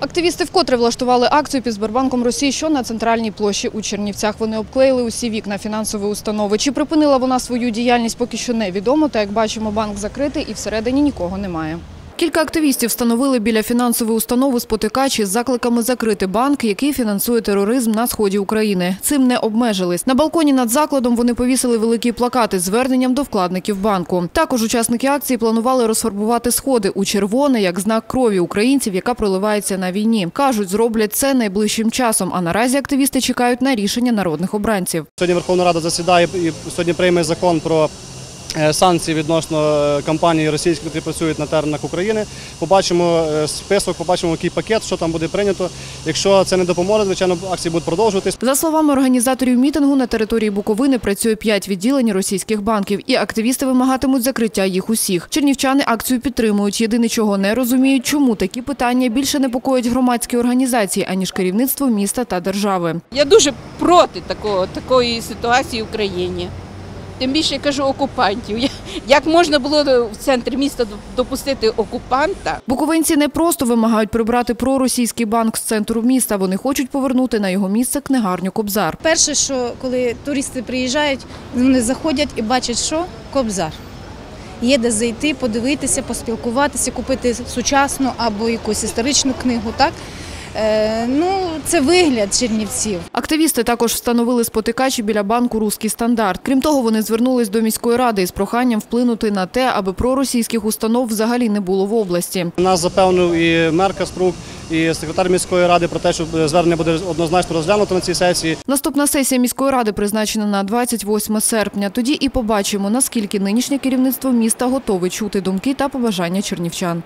Активісти вкотре влаштували акцію під Сбербанком Росії, що на центральній площі у Чернівцях. Вони обклеїли усі вікна фінансової установи. Чи припинила вона свою діяльність, поки що невідомо. Та як бачимо, банк закритий і всередині нікого немає. Кілька активістів встановили біля фінансової установи спотикачі з закликами закрити банк, який фінансує тероризм на сході України. Цим не обмежились. На балконі над закладом вони повісили великі плакати з зверненням до вкладників банку. Також учасники акції планували розфарбувати сходи у червоне як знак крові українців, яка проливається на війні. кажуть, зроблять це найближчим часом. А наразі активісти чекають на рішення народних обранців. Сьогодні Верховна Рада засідає і сьогодні прийме закон про е, санкції відносно е, компаній російських, які працюють на теренах України. Побачимо е, список, побачимо який пакет, що там буде прийнято. Якщо це не допоможе, звичайно, акції будуть продовжуватись. За словами організаторів мітингу, на території Буковини працює п'ять відділень російських банків, і активісти вимагатимуть закриття їх усіх. Чернівчани акцію підтримують. Єдине, чого не розуміють, чому такі питання більше непокоять громадські організації, аніж керівництво міста та держави. Я дуже проти такого, такої ситуації в Україні. Тим більше я кажу окупантів. Як можна було в центрі міста допустити окупанта? Буковинці не просто вимагають прибрати проросійський банк з центру міста. Вони хочуть повернути на його місце книгарню Кобзар. Перше, що коли туристи приїжджають, вони заходять і бачать, що кобзар. Є де зайти, подивитися, поспілкуватися, купити сучасну або якусь історичну книгу. Так? Е, ну, це вигляд чернівців. Активісти також встановили спотикачі біля банку «Руський стандарт». Крім того, вони звернулись до міської ради із проханням вплинути на те, аби проросійських установ взагалі не було в області. Нас запевнив і мер Каструк, і секретар міської ради про те, що звернення буде однозначно розглянуто на цій сесії. Наступна сесія міської ради призначена на 28 серпня. Тоді і побачимо, наскільки нинішнє керівництво міста готове чути думки та побажання чернівчан.